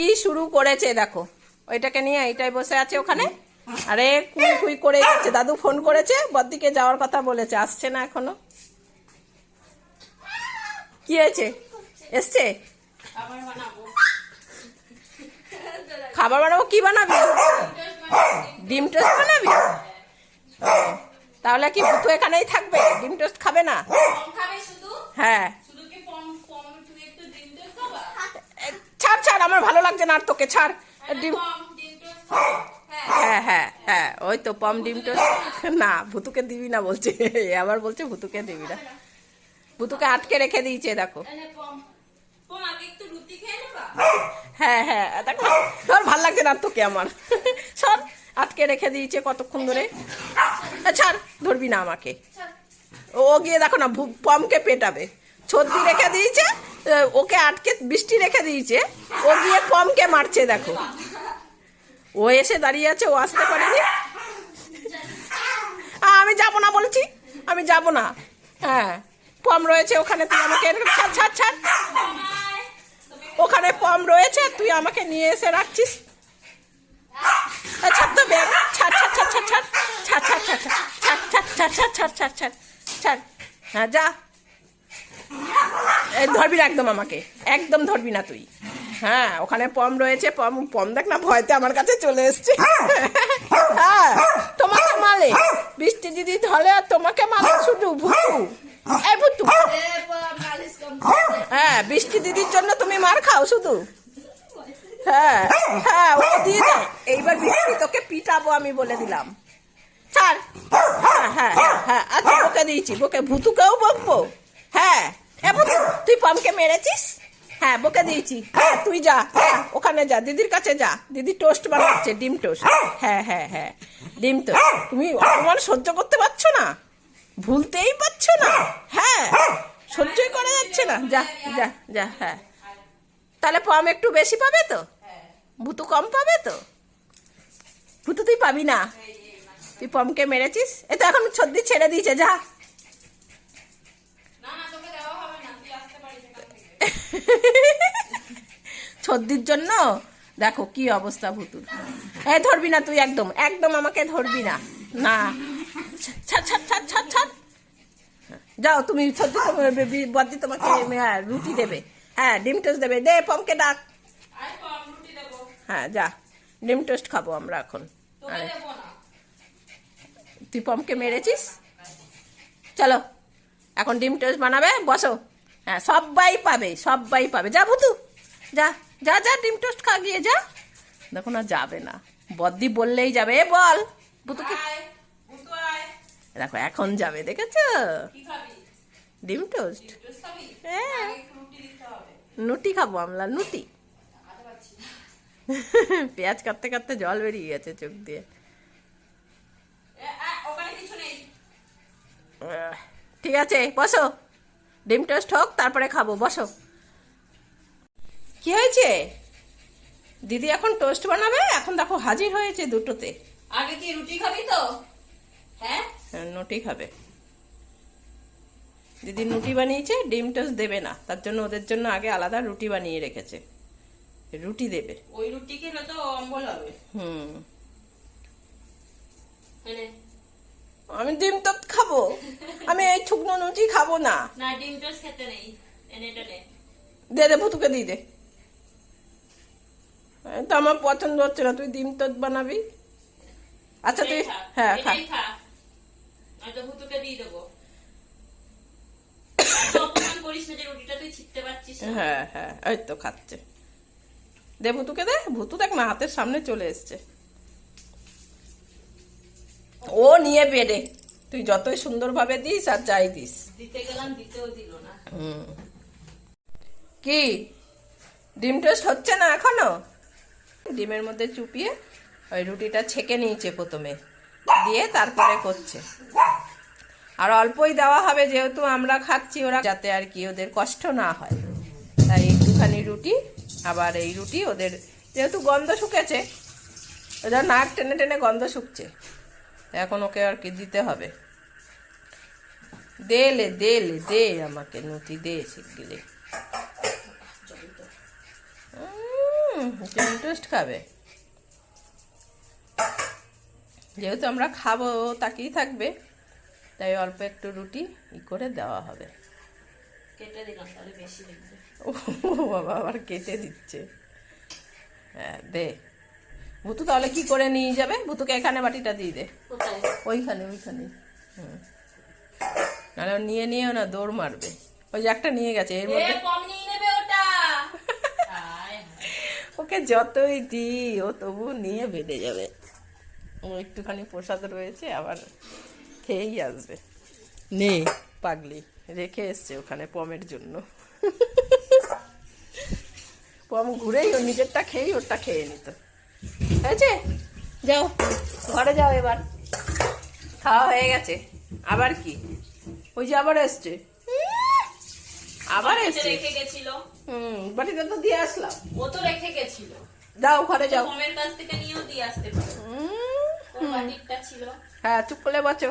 কি শুরু করেছে? দেখো ওইটাকে নিয়ে এইটাই বসে আছে ওখানে। আরে কুই কুই করে যাচ্ছে। দাদু ফোন করেছে বদ্দিকে যাওয়ার কথা বলেছে আসছে না এখনও। কি হয়েছে? এসছে? খাবার বানাবো? কি বানাবি? ডিম টোস্ট বানাবি? তাহলে কি ভুতু এখানেই থাকবে? ডিম টোস্ট খাবে না? হ্যাঁ শুধু কি পম পম তুমি একটু ডিম টোস্ট খাবা এ, ছাড় ছাড় আমার ভালো লাগছে না আর তোকে ছাড়। ডিম খাবা হ্যাঁ হ্যাঁ। হ্যাঁ হ্যাঁ ওই তো পম ডিম টোস্ট। না ভুতুকে দিবি না বলছে আবার বলছে ভুতুকে দিবি না। ভুতুকে আটকে রেখে দিয়েছে দেখো। হ্যাঁ হ্যাঁ দেখো তোর ভালো লাগছে না তোকে আমার। সর আটকে রেখে দিয়েছে কতক্ষণ ধরে। ছাড় ধরবি না আমাকে। ও গিয়ে দেখো না পমকে পেটাবে। ছর্দি রেখে দিয়েছে ওকে আটকে বৃষ্টি রেখে দিয়েছে ও গিয়ে পমকে মারছে দেখো ও এসে দাঁড়িয়ে আছে ও আসতে পারেনি আমি যাব না বলছি আমি যাব না হ্যাঁ পম রয়েছে ওখানে তুই আমাকে ছাড় ছাড় ছাড় ওখানে পম রয়েছে তুই আমাকে নিয়ে এসে রাখছিস ছাড় তো ব্যাগ ছাড় ছাড় ছাড় ছাড় ছাড় ছাড় ছাড় ছাড় ছাড় ছাড় ছাড় ছাড় ছাড় ছাড় ছাড় হ্যাঁ যা ধরবি না একদম আমাকে। একদম ধরবি না তুই। হ্যাঁ ওখানে পম রয়েছে, পম পম দেখ না, ভয়তে আমার কাছে চলে এসছে। হ্যাঁ তোমাকে মালে। বৃষ্টি দিদি ধরে, আর তোমাকে মালে শুধু, ভুতু। এই ভুতু। হ্যাঁ বৃষ্টি দিদির জন্য তুমি মার খাও শুধু। হ্যাঁ হ্যাঁ ও দিয়ে দাও এইবার বৃষ্টি তোকে পিটাবো আমি বলে দিলাম। ছাড়। হ্যাঁ হ্যাঁ হ্যাঁ আচ্ছা বকে দিয়েছি। বকে ভুতুকেও বকবো। হ্যাঁ। ভুতু তুই পমকে মেরেছিস? হ্যাঁ বকে দিয়েছি। হ্যাঁ তুই যা। হ্যাঁ, ওখানে যা। দিদির কাছে যা। দিদি টোস্ট বানাচ্ছে ডিম টোস্ট। হ্যাঁ। হ্যাঁ হ্যাঁ ডিম টোস্ট। তুমি অপমান সহ্য করতে পারছ না? ভুলতেই পারছ না? হ্যাঁ। সহ্যই করা যাচ্ছে না। যা যা যা হ্যাঁ। তাহলে পম একটু বেশি পাবে তো? ভুতু কম পাবে তো? ভুতু তুই পাবি না? তুই পমকে মেরেছিস? এ তো এখন ছদ্দি ছেড়ে দিয়েছে যা না না তোকে দেওয়া হবে না তুই আসতে পারিস এখান ছদ্দির জন্য? দেখো কি অবস্থা ভুতুর। এ ধরবি না তুই একদম একদম আমাকে ধরবি না। না। ছাড় যাও তুমি বদ্দি তোমাকে হ্যাঁ, রুটি দেবে। হ্যাঁ ডিম টোস্ট দেবে। দে পমকে ডাক। হ্যাঁ যা। ডিম টোস্ট খাব আমরা এখন। তুই পমকে মেরেছিস? চলো এখন ডিম টোস্ট বানাবে বসো। হ্যাঁ সবাই পাবে সবাই পাবে। যা ভুতু যা যা যা ডিম টোস্ট খা গিয়ে যা। দেখো না যাবে না। বদ্দি বললেই যাবে। এ বল ভুতুকে আয় বুতু আয়। দেখো এখন যাবে দেখেছ? ডিম টোস্ট। হ্যাঁ। নুটি খাব আমরা নুটি। পেঁয়াজ কাটতে কাটতে জল বেরিয়ে গেছে চোখ দিয়ে। ঠিক আছে বসো। ডিম টোস্ট হোক তারপরে খাব বসো। কি হয়েছে? দিদি এখন টোস্ট বানাবে? এখন দেখো হাজির হয়েছে দুটোতে। আগে কি রুটি খাবি তো? হ্যাঁ? হ্যাঁ, নুটি খাবে। দিদি রুটি বানিয়েছে ডিম টোস্ট দেবে না। তার জন্য ওদের জন্য আগে আলাদা রুটি বানিয়ে রেখেছে। রুটি দেবে। ওই রুটি খেলে তো অম্বল হবে। হুম। এনে আমি ডিম টোস্ট খাব। আমি এই শুকনো রুটি খাব না। না ডিম টোস্ট খেতে নেই এনে এটা নে দে দে ভুতুকে দিয়ে দে। তো আমার পছন্দ হচ্ছে না তুই ডিম টোস্ট বানাবি? আচ্ছা তুই হ্যাঁ খা। হ্যাঁ হ্যাঁ তো খাচ্ছে। দে ভুতুকে দে ভুতু দেখ না হাতের সামনে চলে এসছে। ও নিয়ে বেড়ে। তুই যতই সুন্দরভাবে দিস আর যাই দিস। দিতে গেলাম দিতেও দিল না। হুম। কি? ডিম টোস্ট হচ্ছে না এখনও? ডিমের মধ্যে চুপিয়ে ওই রুটিটা ছেঁকে নিয়েছে প্রথমে। দিয়ে তারপরে করছে। আর অল্পই দেওয়া হবে যেহেতু আমরা খাচ্ছি ওরা যাতে আর কি ওদের কষ্ট না হয়। তাই একটুখানি রুটি আবার এই রুটি ওদের যেহেতু গন্ধ শুকেছে ওদের নাক টেনে টেনে গন্ধ শুকছে। এখন ওকে আর কি দিতে হবে? দেলে দেলে দে আমাকে নতি দে চিকেন টোস্ট খাবে? যেহেতু আমরা খাব ও তাকিয়ে থাকবে তাই অল্প একটু রুটি ই করে দেওয়া হবে। কেটে দিলাম তাহলে বেশি ও বাবা আবার কেটে দিচ্ছে। হ্যাঁ দে। ভুতু তাহলে কি করে নিয়ে যাবে? ভুতুকে এখানে বাটিটা দিয়ে দে। ওইখানে ওইখানে। হুম। নাহলে নিয়ে নিয়েও না দৌড় মারবে। ওই যে একটা নিয়ে গেছে এর মধ্যে। ওকে যতই দিই ও তবু নিয়ে বেঁধে যাবে। ও একটুখানি প্রসাদ রয়েছে আবার খেয়েই আসবে। নে পাগলি রেখে এসছে ওখানে পমের জন্য। পম ঘুরেই ও নিজেরটা খেয়েই ওরটা খেয়ে নিত। হয়েছে? যাও ঘরে যাও এবার। খাওয়া হয়ে গেছে। আবার কি? ওই যে আবার এসছে। আবার এসছে? রেখে গেছিল। হুম বাটিতে তো দিয়ে আসলাম। ও তো রেখে গেছিল। যাও ঘরে যাও। মোমের কাছ থেকে নিয়েও দিয়ে আসতে পারো। হুম। ওর বাটিরটা ছিল? হ্যাঁ চুপ করে বাঁচো